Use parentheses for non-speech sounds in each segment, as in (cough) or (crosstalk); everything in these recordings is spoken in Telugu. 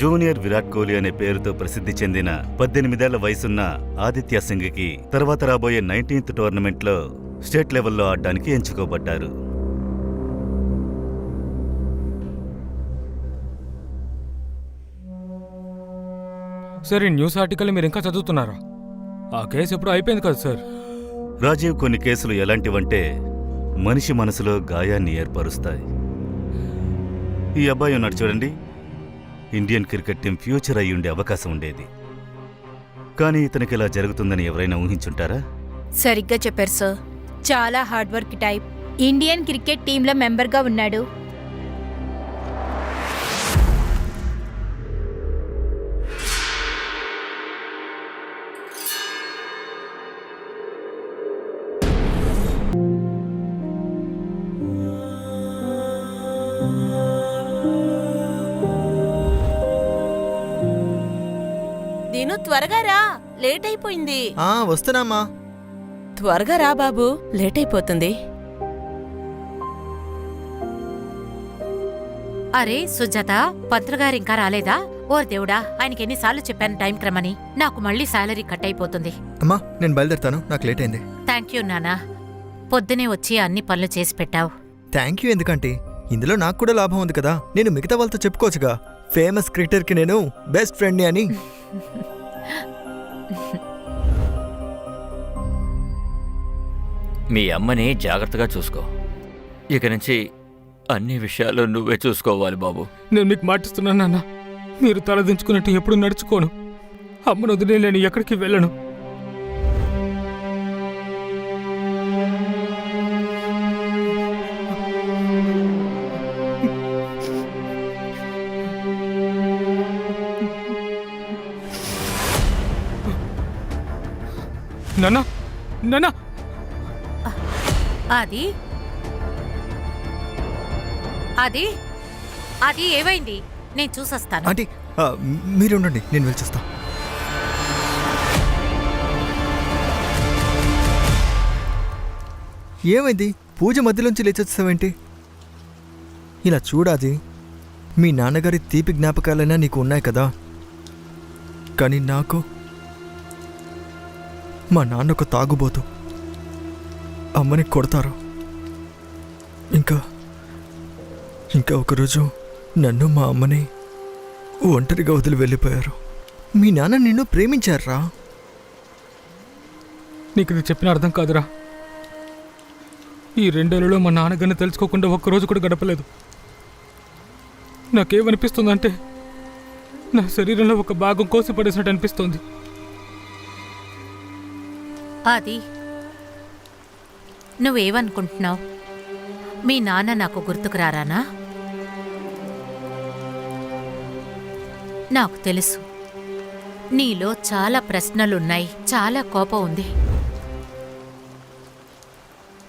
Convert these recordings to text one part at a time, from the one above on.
జూనియర్ విరాట్ కోహ్లీ అనే పేరుతో ప్రసిద్ధి చెందిన పద్దెనిమిదేళ్ళ వయసున్న ఆదిత్య సింగ్కి తర్వాత రాబోయే నైన్టీన్త్ టోర్నమెంట్లో స్టేట్ లెవెల్లో ఆడడానికి ఎంచుకోబడ్డారు. సార్ ఈ న్యూస్ ఆర్టికల్ మీరు ఇంకా చదువుతున్నారా? ఆ కేసు ఎప్పుడు అయిపోయింది కదా సార్. రాజీవ్ కొన్ని కేసులు ఎలాంటివంటే మనిషి మనసులో గాయాన్ని ఏర్పరుస్తాయి. ఈ అబ్బాయి ఉన్నాడు చూడండి. ఇండియన్ క్రికెట్ టీం ఫ్యూచర్ అయి ఉండే అవకాశం ఉండేది. కానీ ఇతనికి ఇలా జరుగుతుందని ఎవరైనా ఊహించుంటారా? సరిగ్గా చెప్పారు సార్. చాలా hard work type. Indian cricket టీంలో మెంబర్గా ఉన్నాడు. దీను త్వరగా రా. లేట్ అయిపోయింది. ఆ వస్తున్నామ్మా. త్వరగా రా బాబు. లేట్ అయిపోతుంది. అరే సుజాత పంతులుగారు ఇంకా రాలేదా? ఓ దేవుడా ఆయనకి ఎన్నిసార్లు చెప్పాను టైం క్రమని. నాకు మళ్ళీ శాలరీ కట్ అయిపోతుంది. అమ్మా నేను బయలుదేరుతాను. నాకు లేట్ అయింది. థ్యాంక్ యూ నానా. పొద్దునే వచ్చి అన్ని పనులు చేసి పెట్టావు. థ్యాంక్ యూ ఎందుకంటే ఇందులో నాకు కూడా లాభం ఉంది కదా. నేను మిగతా వాళ్ళతో చెప్పుకోవచ్చుగా. ఫేమస్ క్రికెటర్కి నేను బెస్ట్ ఫ్రెండ్ని అని. (laughs) మీ అమ్మని జాగ్రత్తగా చూసుకో. ఇక నుంచి అన్ని విషయాలు నువ్వే చూసుకోవాలి బాబు. నేను మీకు మాటిస్తున్నాను నాన్న. మీరు తలదించుకున్నట్టు ఎప్పుడు నడుచుకోను. అమ్మను వదిలే నేను ఎక్కడికి వెళ్ళను. నాన్న నాన్న. అది? అది? అది ఏమైంది? నేను చూసొస్తాను. ఆంటీ ఆ, మీరు ఉండండి నేను వెళ్ళొస్తా ఏమైంది? పూజ మధ్యలోంచి లేచొచ్చావేంటి ఇలా చూడాది. మీ నాన్నగారి తీపి జ్ఞాపకాలైనా నీకు ఉన్నాయి కదా? కానీ నాకు మా నాన్న ఒక తాగుబోతు. అమ్మని కొడతారు. ఇంకా ఇంకా ఒకరోజు నన్ను మా అమ్మని ఒంటరిగా వదిలి వెళ్ళిపోయారు. మీ నాన్న నిన్ను ప్రేమించారా? నీకు ఇది చెప్పిన అర్థం కాదురా. ఈ రెండేళ్ళలో మా నాన్నగారిని తెలుసుకోకుండా ఒక్కరోజు కూడా గడపలేదు. నాకేమనిపిస్తుందంటే నా శరీరంలో ఒక భాగం కోసి పడేసినట్టు అనిపిస్తుంది. అది నువ్వేమనుకుంటున్నావు? మీ నాన్న నాకు గుర్తుకు రారానా? నాకు తెలుసు. నీలో చాలా ప్రశ్నలున్నాయి చాలా కోపం ఉంది.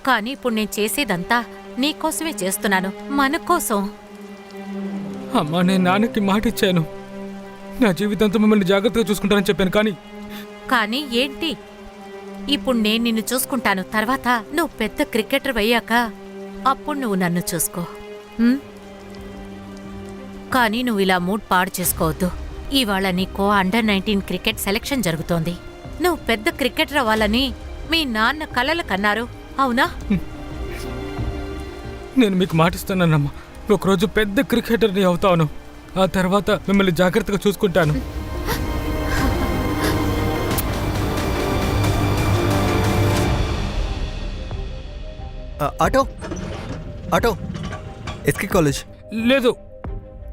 కానీ ఇప్పుడు నేను చేసేదంతా నీకోసమే చేస్తున్నాను మన కోసం. అమ్మా నేను నాన్నకి మాట ఇచ్చాను నా జీవితంతో మిమ్మల్ని జాగ్రత్తగా చూసుకుంటానని చెప్పాను కానీ కానీ ఏంటి? ఇప్పుడు నేను నిన్ను చూసుకుంటాను. తర్వాత నువ్వు పెద్ద క్రికెటర్ అయ్యాక అప్పుడు నువ్వు నన్ను చూసుకో. కానీ నువ్వు ఇలా మూడ్ పాడు చేసుకోవద్దు. ఇవాళ నీకు అండర్ నైన్టీన్ క్రికెట్ సెలెక్షన్ జరుగుతోంది. నువ్వు పెద్ద క్రికెటర్ అవ్వాలని మీ నాన్న కలలు కన్నారు. అవునా? నేను మీకు మాటిస్తున్నానమ్మా. ఒకరోజు పెద్ద క్రికెటర్ని అవుతాను. ఆ తర్వాత మిమ్మల్ని జాగ్రత్తగా చూసుకుంటాను. ఆటో? ఆటో? SK college. లేదు.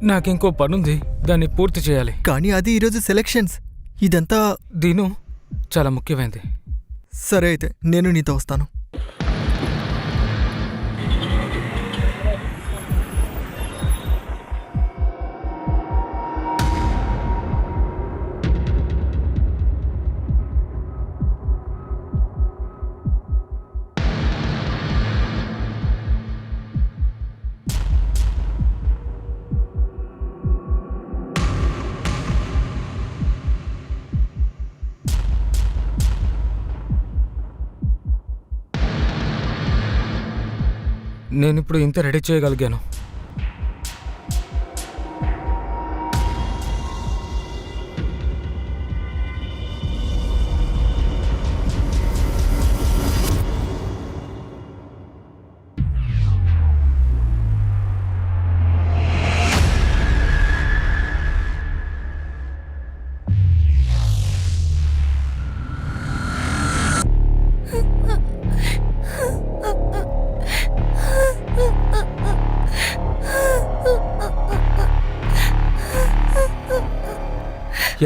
నాకింకో పనుంది. దాన్ని పూర్తి చేయాలి. కానీ అది ఈరోజు సెలెక్షన్స్. ఇదంతా దీను చాలా ముఖ్యమైనది సరే అయితే నేను నీతో వస్తాను. నేను ఇప్పుడు ఇంత రెడీ చేయగలిగాను.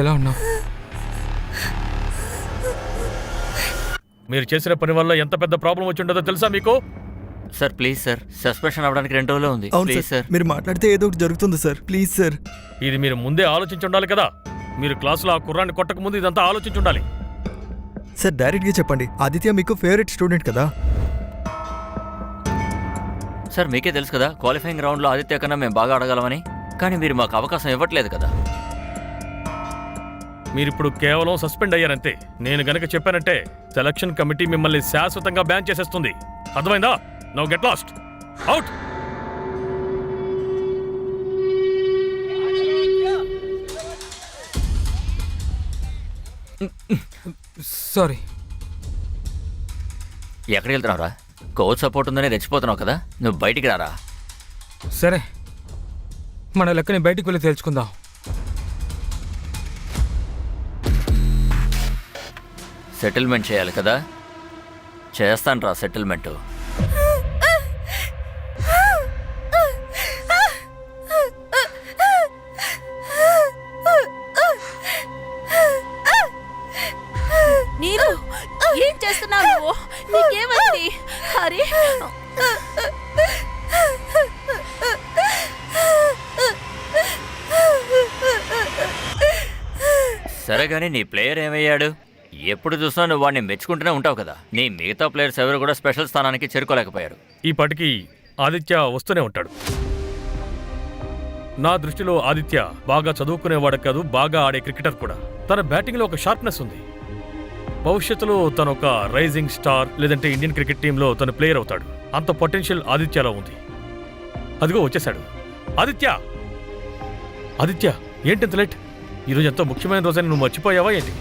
ఎలా ఉన్నావు? మీరు చేసిన పని వల్ల ఎంత పెద్ద ప్రాబ్లం వచ్చి ఉండదో తెలుసా మీకు? Sir please sir. సస్పెన్షన్ అవ్వడానికి రెండు రోజులు ఉంది. అవును ప్లీజ్ సార్. సార్. మీరు మాట్లాడితే ఏదో ఒకటి జరుగుతుంది సార్. Please sir. ఇది మీరు ముందే ఆలోచించి ఉండాలి కదా. మీరు క్లాసులో ఆ కుర్రాన్ని కొట్టక ముందు ఇదంతా ఆలోచించి ఉండాలి. సార్ డైరెక్ట్గా చెప్పండి. ఆదిత్య మీకు ఫేవరెట్ స్టూడెంట్ కదా? సార్ మీకే తెలుసు కదా క్వాలిఫైయింగ్ రౌండ్లో ఆదిత్య కన్నా మేము బాగా ఆడగలమని. కానీ మీరు మాకు అవకాశం ఇవ్వట్లేదు కదా. మీరు ఇప్పుడు కేవలం సస్పెండ్ అయ్యారంతే. నేను గనక చెప్పానంటే సెలక్షన్ కమిటీ మిమ్మల్ని శాశ్వతంగా బ్యాన్ చేసేస్తుంది. అర్థమైందా? No get lost. Out. Sorry. ఎక్కడికి వెళ్తున్నావురా? కోచ్ సపోర్ట్ ఉందని రెచ్చిపోతున్నావు కదా? నువ్వు బయటికి రారా? సరే. మన లెక్కని బయటికి వెళ్ళి తెలుసుకుందాం సెటిల్మెంట్ చేయాలి కదా? చేస్తాను రా సెటిల్మెంట్. నీరు ఏం చేస్తున్నావు? నువ్వు నీకేమైంది? అరే! సరే కానీ నీ ప్లేయర్ ఏమయ్యాడు? ఎప్పుడు చూసినా నువ్వు వాడిని మెచ్చుకుంటూనే ఉంటావు కదా. నీ మిగతా ప్లేయర్స్ ఎవరు కూడా స్పెషల్ స్థానానికి చేరుకోలేకపోయారు. ఈ పాటికి ఆదిత్య వస్తూనే ఉంటాడు. నా దృష్టిలో ఆదిత్య బాగా చదువుకునేవాడు కాదు బాగా ఆడే క్రికెటర్ కూడా. తన బ్యాటింగ్లో ఒక షార్ప్నెస్ ఉంది. భవిష్యత్తులో తను ఒక రైజింగ్ స్టార్ లేదంటే ఇండియన్ క్రికెట్ టీంలో తను ప్లేయర్ అవుతాడు. అంత పొటెన్షియల్ ఆదిత్యలో ఉంది. అదిగో వచ్చేశాడు. ఆదిత్య! ఆదిత్య ఏంటి లేట్? ఈరోజు ఎంతో ముఖ్యమైన రోజని నువ్వు మర్చిపోయావా ఏంటి?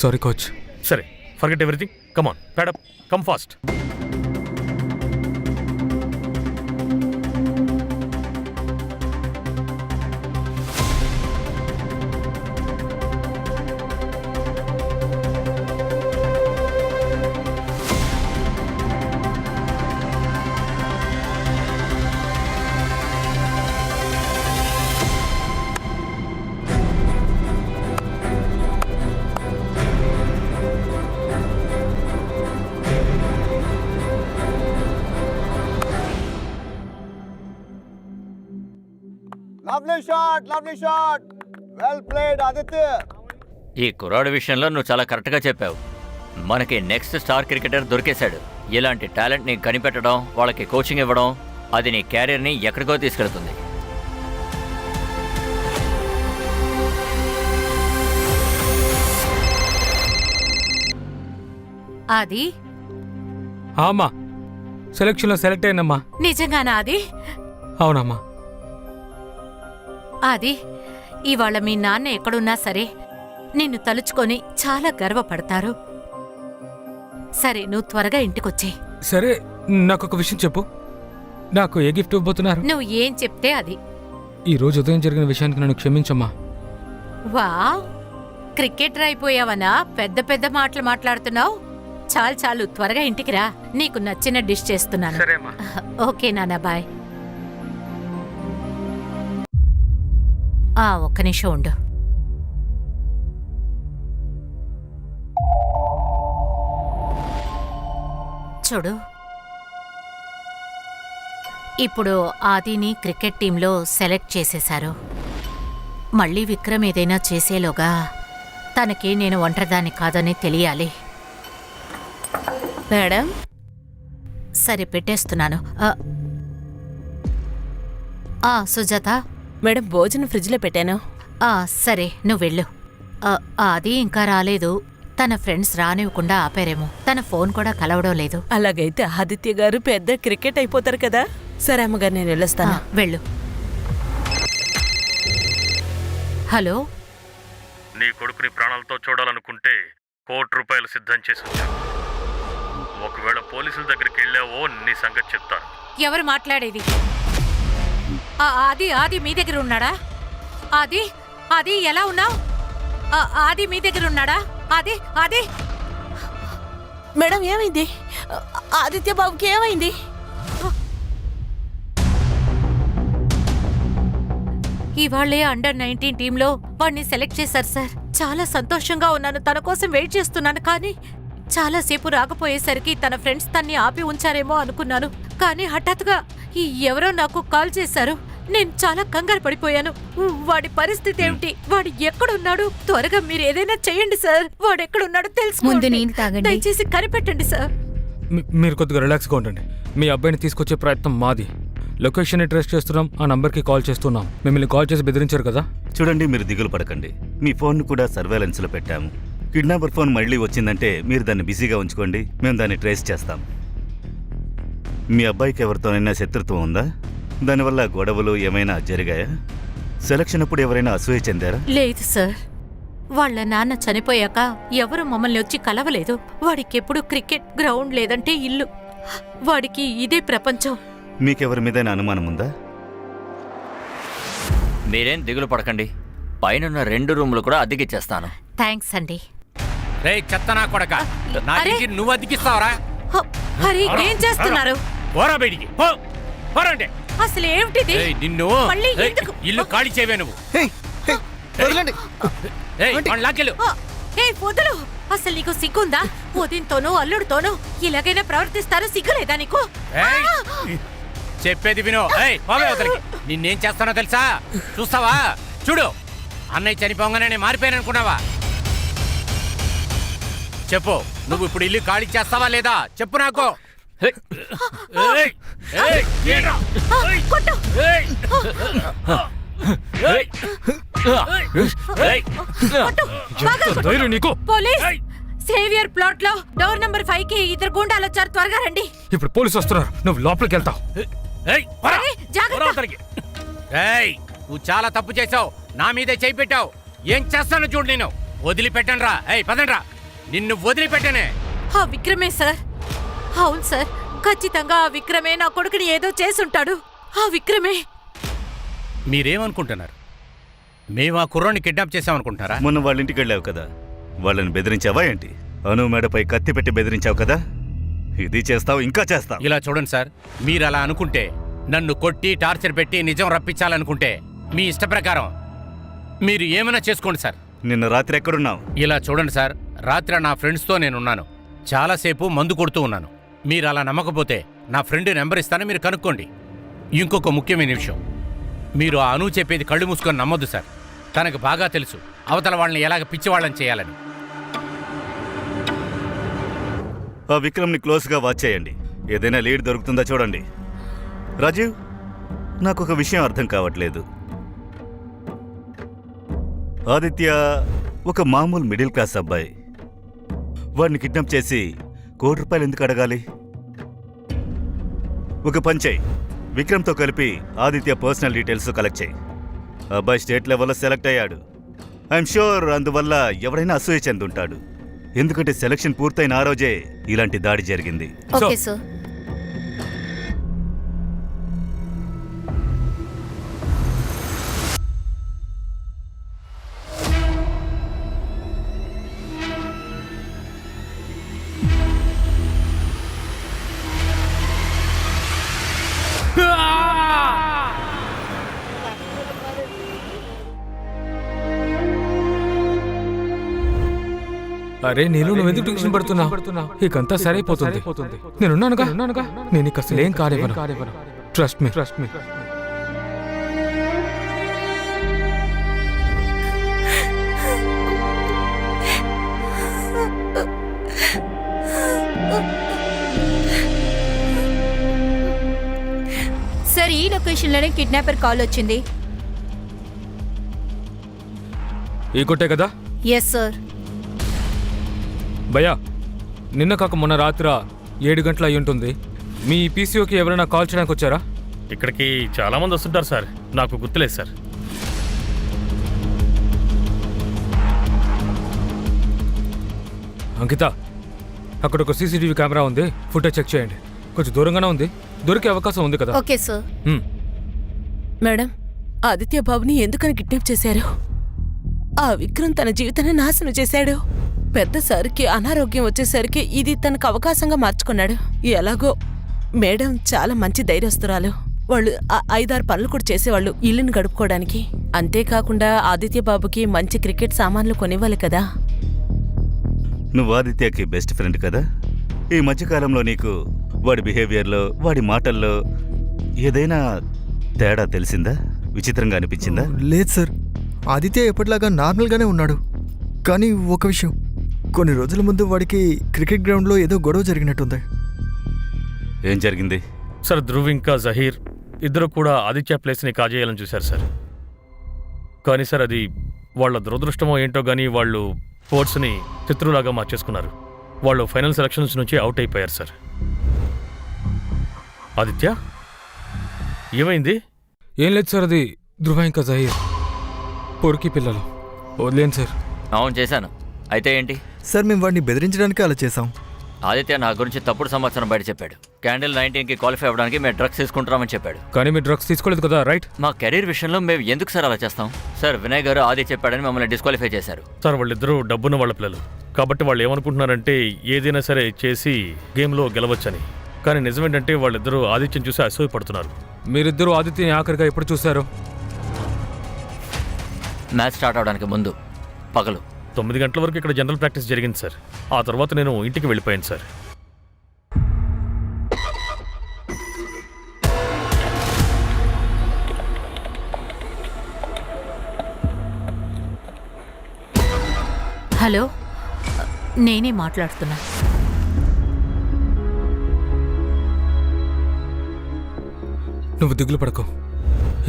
సారీ కోచ్ సరే forget everything come on pad up come fast Lovely shot, lovely shot. Well played, Aditya. ఈ కుర్రాడు విషయంలో నువ్వు చాలా కరెక్ట్గా చెప్పావు. మనకి నెక్స్ట్ స్టార్ క్రికెటర్ దొరికేశాడు. ఇలాంటి టాలెంట్ని కనిపెట్టడం వాళ్ళకి కోచింగ్ ఇవ్వడం అది నీ క్యారియర్ని ఎక్కడికో తీసుకెళ్తుంది. అది అమ్మా సెలక్షన్లో సెలెక్ట్ అయ్యానమ్మా నిజంగానా అది అవునమ్మా. అది ఇవాళ మీ నాన్న ఎక్కడున్నా సరే నిన్ను తలుచుకొని చాలా గర్వపడతారు. సరే నువ్వు త్వరగా ఇంటికొచ్చే సరే నాకు ఒక విషయం చెప్పు. నాకు ఏ గిఫ్ట్ ఇవ్వబోతున్నారు? నువ్వు ఏం చెప్తే అది. ఈ రోజు ఉదయం జరిగిన విషయానికి నన్ను క్షమించమ్మా. వావ్! క్రికెటర్ అయిపోయావనా? పెద్ద పెద్ద మాటలు మాట్లాడుతున్నావు? చాలు చాలు త్వరగా ఇంటికి రా. నీకు నచ్చిన డిష్ చేస్తున్నాను. ఓకే నాన్న బాయ్. ఆ ఒక్క నిమిషం ఉండు. చూడు. ఇప్పుడు ఆదిని క్రికెట్ టీంలో సెలెక్ట్ చేసేశారు. మళ్ళీ విక్రమ్ ఏదైనా చేసేలోగా తనకి నేను ఒంటరిదాన్ని కాదని తెలియాలి. మేడం? సరే పెట్టేస్తున్నాను సుజాత? మేడం భోజనం ఫ్రిడ్జ్లో పెట్టాను. ఆ, సరే నువ్వు వెళ్ళు. ఆ, అది ఇంకా రాలేదు. తన ఫ్రెండ్స్ రానివ్వకుండా ఆపారేమో. తన ఫోన్ కూడా కలవడం లేదు. అలాగైతే ఆదిత్య గారు పెద్ద క్రికెట్ అయిపోతారు కదా? సరే అమ్మగారు నేను ఆ, వెళ్ళొస్తాను వెళ్ళు. హలో? నీ కొడుకుని ప్రాణాలతో చూడాలనుకుంటే కోటి రూపాయలు సిద్ధం చేసి ఉంచాను. ఒకవేళ పోలీసుల దగ్గరికి వెళ్ళావో నీ సంగతి చెప్తాను. ఎవరు మాట్లాడేది? ఆది ఆది మీ దగ్గర ఉన్నాడా? ఆది ఆది ఎలా ఉన్నావు? ఆది మీ దగ్గర ఉన్నాడా? ఆది ఆది. మేడం ఏమైంది? ఆదిత్య బాబుకి ఏమైంది? ఇవాళ్ళే అండర్ నైన్టీన్ టీంలో వాడిని సెలెక్ట్ చేశారు సార్. చాలా సంతోషంగా ఉన్నాను. తన కోసం వెయిట్ చేస్తున్నాను కానీ చాలాసేపు రాకపోయేసరికి తన ఫ్రెండ్స్ తన్ని ఆపి ఉంచారేమో అనుకున్నాను. కానీ హఠాత్తుగా ఈ ఎవరో నాకు కాల్ చేశారు. నేను చాలా కంగారు పడిపోయాను. వాడి పరిస్థితి ఏమిటి? వాడు ఎక్కడున్నాడు? త్వరగా మీరు ఏదైనా చేయండి సార్. వాడు ఎక్కడున్నాడో తెలుసుకోండి. తాగండి. దయచేసి కనిపెట్టండి సార్. మీ- మీరు కొద్దిగా రిలాక్స్గా ఉండండి. మీ అబ్బాయిని తీసుకొచ్చే ప్రయత్నం మాది. లొకేషన్ని ట్రేస్ చేస్తున్నాం ఆ నంబర్కి కాల్ చేస్తున్నాం. మిమ్మల్ని కాల్ చేసి బెదిరించారు కదా? చూడండి మీరు దిగులు పడకండి. మీ ఫోన్ కూడా సర్వేలెన్స్లో పెట్టాము. కిడ్నాపర్ ఫోన్ మళ్ళీ వచ్చిందంటే మీరు దాన్ని బిజీగా ఉంచుకోండి. మేము దాన్ని ట్రేస్ చేస్తాం. మీ అబ్బాయికి ఎవరితోనైనా శత్రుత్వం ఉందా? దానివల్ల గొడవలు ఏమైనా జరిగాయా? సెలక్షన్ అప్పుడు ఎవరైనా అసూయ చెందారా? లేదు సార్. వాళ్ళ నాన్న చనిపోయాక ఎవరు మమ్మల్ని వచ్చి కలవలేదు. వాడికెప్పుడు క్రికెట్ గ్రౌండ్ లేదంటే ఇల్లు. వాడికి ఇదే ప్రపంచం. మీకెవరి మీదైనా అనుమానం ఉందా? మీరేం దిగులు పడకండి. పైనున్న రెండు రూములు కూడా అద్దెకిచ్చేస్తాను. థ్యాంక్స్ అండి. రే చెత్తనా కొడక. నా అరే! ఇంటిని నువ్వు అద్దెకిస్తావరా హ, హరి ఏం చేస్తున్నారు? పోరా బయటికి. పో పోరండి అసలు ఏమిటిది? ఏయ్, నిన్ను. మళ్ళీ ఏయ్, ఎందుకు? ఇల్లు ఖాళీ చేయవే నువ్వు. హే హే వదలండి. ఏయ్ వాడిని లాక్కెళ్ళు. ఆ, ఏ వదులు. అసలు నీకు సిగ్గుందా? ఉదయంతోనూ అల్లుడితోనూ ఇలాగైనా ప్రవర్తిస్తారో? సిగ్గులేదా నీకు? ఏయ్! ఆ! చెప్పేది విను. ఏయ్ పోవే అవతలికి నిన్నేం చేస్తానో తెలుసా? చూస్తావా? చూడు. అన్నయ్య చనిపోగానే నేను మారిపోయాను అనుకున్నావా చెప్పు. నువ్వు ఇప్పుడు ఇల్లు ఖాళీ చేస్తావా లేదా? చెప్పు నాకు. ధైర్యం నీకు? పోలీస్! సేవియర్ ప్లాట్లో డోర్ నంబర్ ఫైవ్కి ఇద్దరు గుండాలు వచ్చారు. త్వరగా రండి. ఇప్పుడు పోలీసు వస్తున్నారు. నువ్వు లోపలికి వెళ్తావు. ఏయ్! జాగ్రత్త. ఏయ్ నువ్వు చాలా తప్పు చేసావు నా మీదే చేయి పెట్టావు. ఏం చేస్తానో చూడు నేను. వదిలిపెట్టను రా ఏయ్ పదండ్రా. నిన్ను వదిలిపెట్టనే. ఆ విక్రమే సార్. అవును సార్. ఖచ్చితంగా ఆ విక్రమే నా కొడుకుని ఏదో చేసుంటాడు. ఆ విక్రమే. మీరేమనుకుంటున్నారు? మేము ఆ కుర్రాన్ని కిడ్నాప్ చేసామనుకుంటున్నారా మొన్న వాళ్ళ ఇంటికి వెళ్ళావు కదా. వాళ్ళని బెదిరించావా ఏంటి? అను మేడపై కత్తి పెట్టి బెదిరించావు కదా? ఇది చేస్తావు ఇంకా చేస్తావు. ఇలా చూడండి సార్. మీరు అలా అనుకుంటే నన్ను కొట్టి టార్చర్ పెట్టి నిజం రప్పించాలనుకుంటే మీ ఇష్ట ప్రకారం మీరు ఏమైనా చేసుకోండి సార్. నిన్న రాత్రి ఎక్కడున్నావు? ఇలా చూడండి సార్. రాత్రి నా ఫ్రెండ్స్తో నేనున్నాను. చాలాసేపు మందు కొడుతూ ఉన్నాను. మీరు అలా నమ్మకపోతే నా ఫ్రెండ్ నెంబర్ ఇస్తాను మీరు కనుక్కోండి. ఇంకొక ముఖ్యమైన విషయం మీరు ఆ అను చెప్పేది కళ్ళు మూసుకొని నమ్మొద్దు సార్. తనకు బాగా తెలుసు అవతల వాళ్ళని ఎలాగ పిచ్చివాళ్ళని చేయాలని. ఆ విక్రమ్ని క్లోజ్గా వాచ్ చేయండి. ఏదైనా లీడ్ దొరుకుతుందా చూడండి. రాజీవ్ నాకు ఒక విషయం అర్థం కావట్లేదు. ఆదిత్య ఒక మామూలు మిడిల్ క్లాస్ అబ్బాయి. వాడిని కిడ్నాప్ చేసి కోటి రూపాయలు ఎందుకు అడగాలి? ఒక పని చేయి. విక్రమ్తో కలిపి ఆదిత్య పర్సనల్ డీటెయిల్స్ కలెక్ట్ చేయి. అబ్బాయి స్టేట్ లెవెల్లో సెలెక్ట్ అయ్యాడు. ఐఎమ్ షూర్ అందువల్ల ఎవరైనా అసూయ చెందుంటాడు. ఎందుకంటే సెలక్షన్ పూర్తయిన ఆ రోజే ఇలాంటి దాడి జరిగింది. ఓకే సార్ అరే నీళ్ళు నువ్వు ఎందుకు టెన్షన్ పడుతున్నా ఇకంతా సరైపోతుంది. నేనున్నానుగా? నేను ఇక అసలు ఏం కానివ్వను. Trust me trust me sir ఈ లొకేషన్లోనే కిడ్నాపర్ కాల్ వచ్చింది. ఈ కొట్టే కదా? ఎస్ సార్ భయ్యా నిన్న కాక మొన్న రాత్ర ఏడు గంటల అయి ఉంటుంది మీ పీసీఓకి ఎవరైనా కాల్ చేయడానికి వచ్చారా? ఇక్కడికి చాలా మంది వస్తుంటారు సార్. నాకు గుర్తులేదు సార్. అంకిత అక్కడ ఒక సీసీటీవీ కెమెరా ఉంది. ఫుటేజ్ చెక్ చేయండి. కొంచెం దూరంగానే ఉంది. దొరికే అవకాశం ఉంది కదా? Okay sir. హ్మ్. మేడం ఆదిత్య బాబుని ఎందుకని కిడ్నాప్ చేశారు? ఆ విక్రమ్ తన జీవితాన్ని నాశనం చేశాడు. పెద్ద సార్కి అనారోగ్యం వచ్చేసరికి ఇది తనకు అవకాశంగా మార్చుకున్నాడు. ఎలాగో మేడం చాలా మంచి ధైర్యస్తురాలు. వాళ్ళు ఐదారు పనులు కూడా చేసేవాళ్ళు ఇల్లుని గడుపుకోవడానికి. అంతేకాకుండా ఆదిత్య బాబుకి మంచి క్రికెట్ సామాన్లు కొనివ్వాలి కదా. నువ్వు ఆదిత్యకి బెస్ట్ ఫ్రెండ్ కదా? ఈ మధ్యకాలంలో నీకు వాడి బిహేవియర్లో వాడి మాటల్లో ఏదైనా తేడా తెలిసిందా? విచిత్రంగా అనిపించిందా? లేదు సార్. ఆదిత్య ఎప్పటిలాగా నార్మల్గానే ఉన్నాడు. కానీ ఒక విషయం కొన్ని రోజుల ముందు వాడికి క్రికెట్ గ్రౌండ్లో ఏదో గొడవ జరిగినట్టుంది. ఏం జరిగింది? సార్ ధ్రువ్ ఇంకా జహీర్ ఇద్దరు కూడా ఆదిత్య ప్లేస్ని కాజేయాలని చూశారు సార్. కానీ సార్ అది వాళ్ళ దురదృష్టమో ఏంటో కానీ వాళ్ళు స్పోర్ట్స్ని శత్రువులాగా మార్చేసుకున్నారు. వాళ్ళు ఫైనల్ సెలక్షన్స్ నుంచి అవుట్ అయిపోయారు సార్. ఆదిత్య? ఏమైంది? ఏం లేదు సార్ అది ధృవ ఇంకా జహీర్. పొరికి పిల్లలు. వదిలేను సార్. అవును చేశాను. అయితే ఏంటి? సార్ మేము వాడిని బెదిరించడానికి అలా చేసాం ఆదిత్య నా గురించి తప్పుడు సమాచారం బయట చెప్పాడు. క్యాండిల్ నైన్టీన్కి క్వాలిఫై అవ్వడానికి మేము డ్రగ్స్ తీసుకుంటామని చెప్పాడు. కానీ మీరు డ్రగ్స్ తీసుకోలేదు కదా రైట్? మా కెరీర్ విషయంలో మేము ఎందుకు సార్ అలా చేస్తాం? సార్ వినయ్ గారు ఆది చెప్పాడని మమ్మల్ని డిస్క్వాలిఫై చేశారు. సార్ వాళ్ళిద్దరూ డబ్బున్న వాళ్ళ పిల్లలు. కాబట్టి వాళ్ళు ఏమనుకుంటున్నారంటే ఏదైనా సరే చేసి గేమ్లో గెలవచ్చని. కానీ నిజమేంటంటే వాళ్ళిద్దరూ ఆదిత్యం చూసి అసూయపడుతున్నారు. మీరిద్దరూ ఆదిత్యని ఆఖరిగా ఎప్పుడు చూశారు? మ్యాచ్ స్టార్ట్ అవడానికి ముందు పగలు. తొమ్మిది గంటల వరకు ఇక్కడ జనరల్ ప్రాక్టీస్ జరిగింది సార్. ఆ తర్వాత నేను ఇంటికి వెళ్ళిపోయాను సార్. హలో నేనే మాట్లాడుతున్నా. నువ్వు దిగులు పడకు.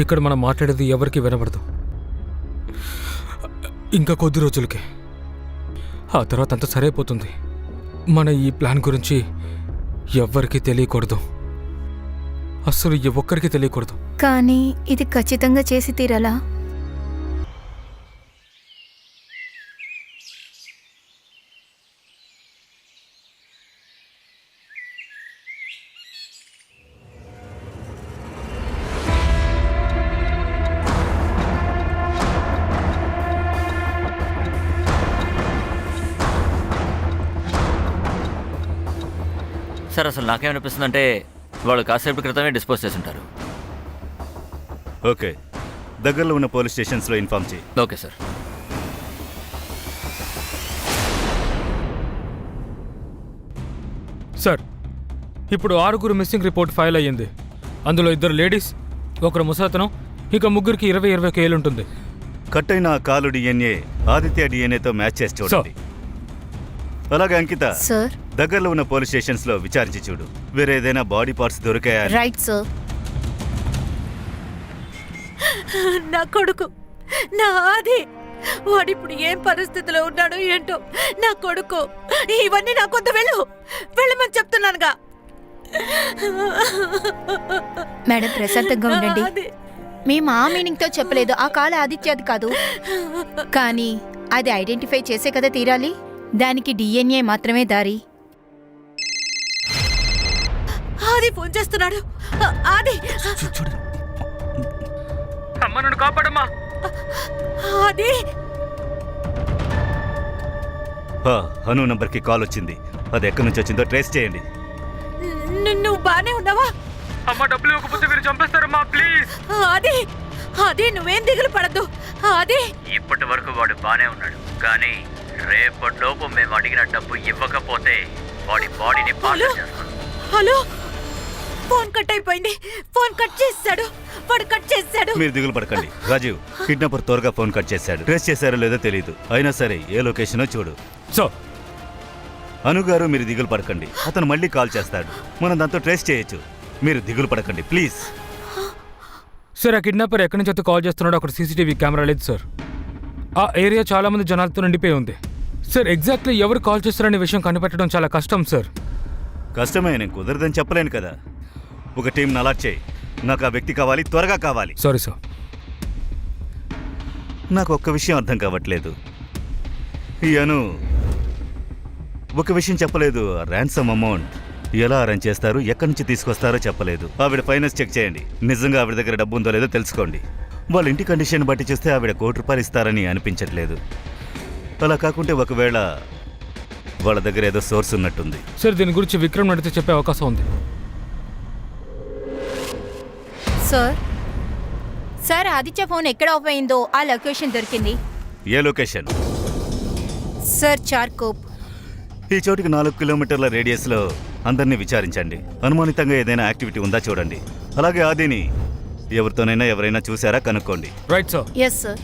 ఇక్కడ మనం మాట్లాడేది ఎవరికి వినపడదు ఇంకా కొద్ది రోజులకే. ఆ తర్వాత అంతా సరైపోతుంది. మన ఈ ప్లాన్ గురించి ఎవ్వరికీ తెలియకూడదు. అస్సలు ఏ ఒక్కరికి తెలియకూడదు. కానీ ఇది ఖచ్చితంగా చేసి తీరాలా? సార్ అసలు నాకేమనిపిస్తుందంటే వాళ్ళు కాసేపు క్రితమే డిస్పోజ్ చేసి ఉంటారు ఓకే. దగ్గరలో ఉన్న పోలీస్ స్టేషన్స్లో ఇన్ఫామ్ చేయి. Okay sir. సార్ ఇప్పుడు ఆరుగురు మిస్సింగ్ రిపోర్ట్ ఫైల్ అయ్యింది. అందులో ఇద్దరు లేడీస్ ఒకరు ముసలతనం ఇక ముగ్గురికి ఇరవై ఇరవై కేలు ఉంటుంది. కట్ అయిన ఆ కాలు డిఎన్ఏ ఆదిత్య డిఎన్ఏతో మ్యాచ్ చేసి చూడండి. అలాగే అంకిత. సార్ దగ్గరలో ఉన్న పోలీస్ స్టేషన్స్లో విచారించి చూడు. వేరే ఏదైనా బాడీ పార్ట్స్ దొరికాయా అని. Right sir. నా కొడుకు నా ఆది. వాడిప్పుడు ఏం పరిస్థితిలో ఉన్నాడో ఏంటో నా కొడుకు. ఇవన్నీ నా కొంత వెళ్ళు. వెళ్ళమని చెప్తున్నానుగా. మేడం ప్రశాంతంగా ఉండండి. ఆది. మేము ఆ మీనింగ్తో చెప్పలేదు. ఆ కాల ఆదిత్యది కాదు. కానీ అది ఐడెంటిఫై చేసే కదా తీరాలి. దానికి డిఎన్ఏ మాత్రమే దారి. ఆది ఫోన్ చేస్తున్నాడు. ఆది. అమ్మ నన్ను కాపాడమ్మా. ఆది. హా, అను నంబర్కి కాల్ వచ్చింది. అది ఎక్కడి నుంచి వచ్చిందో ట్రేస్ చేయండి. ను- నువ్వు బానే ఉన్నావా? అమ్మ డబ్బులు ఇవ్వకపోతే మీరు చంపేస్తారమ్మా ప్లీజ్. ఆది ఆది నువ్వేం దిగులు పడద్దు. ఆది. ఇప్పటి వరకు వాడు బానే ఉన్నాడు. కానీ రేపటిలోపు మేము అడిగిన డబ్బు ఇవ్వకపోతే వాడి బాడీని హలో హలో. ఫోన్ కట్ అయిపోయింది. ఫోన్ కట్ చేస్తాడు వాడు కట్ చేస్తాడు మీరు దిగులు పడకండి. రాజీవ్ కిడ్నాపర్ త్వరగా ఫోన్ కట్ చేశాడు. ట్రేస్ చేశారో లేదో తెలియదు అయినా సరే ఏ లొకేషనో చూడు. సో? అను గారు మీరు దిగులు పడకండి. అతను మళ్ళీ కాల్ చేస్తాడు. మనం దాంతో ట్రేస్ చేయొచ్చు. మీరు దిగులు పడకండి ప్లీజ్. సార్ ఆ కిడ్నాపర్ ఎక్కడి నుంచి అయితే కాల్ చేస్తున్నాడో అక్కడ సీసీటీవీ కెమెరా లేదు సార్. ఆ ఏరియా చాలా మంది జనాలతో నిండిపోయి ఉంది. సార్ ఎగ్జాక్ట్లీ ఎవరు కాల్ చేస్తారనే విషయం కనిపెట్టడం చాలా కష్టం సార్. కష్టమే నేను కుదరదని చెప్పలేను కదా. ఒక టీం అలాట్ చేయి. నాకు ఆ వ్యక్తి కావాలి త్వరగా కావాలి. Sorry sir. నాకు ఒక్క విషయం అర్థం కావట్లేదు. ఈ అను ఒక విషయం చెప్పలేదు. ర్యాన్సమ్ అమౌంట్ ఎలా అరేంజ్ చేస్తారు ఎక్కడి నుంచి తీసుకొస్తారో చెప్పలేదు. ఆవిడ ఫైనాన్స్ చెక్ చేయండి. నిజంగా ఆవిడ దగ్గర డబ్బు ఉందో లేదో తెలుసుకోండి. వాళ్ళ ఇంటి కండిషన్ బట్టి చూస్తే ఆవిడ కోటి రూపాయలు ఇస్తారని అనిపించట్లేదు. అలా కాకుంటే ఒకవేళ వాళ్ళ దగ్గర ఏదో సోర్స్ ఉన్నట్టుంది. సార్ దీని గురించి విక్రమ్ నడితే చెప్పే అవకాశం ఉంది. సార్. సార్ ఆదిత్య ఫోన్ ఎక్కడ ఆఫ్ అయిందో ఆ లొకేషన్ దొరికింది. ఏ లొకేషన్? సార్ చార్కోప్. ఈ చోటికి నాలుగు కిలోమీటర్ల రేడియస్లో అందరినీ విచారించండి. అనుమానితంగా ఏదైనా యాక్టివిటీ ఉందా చూడండి. అలాగే ఆదిని ఎవరితోనైనా ఎవరైనా చూసారా కనుక్కోండి. Right sir yes sir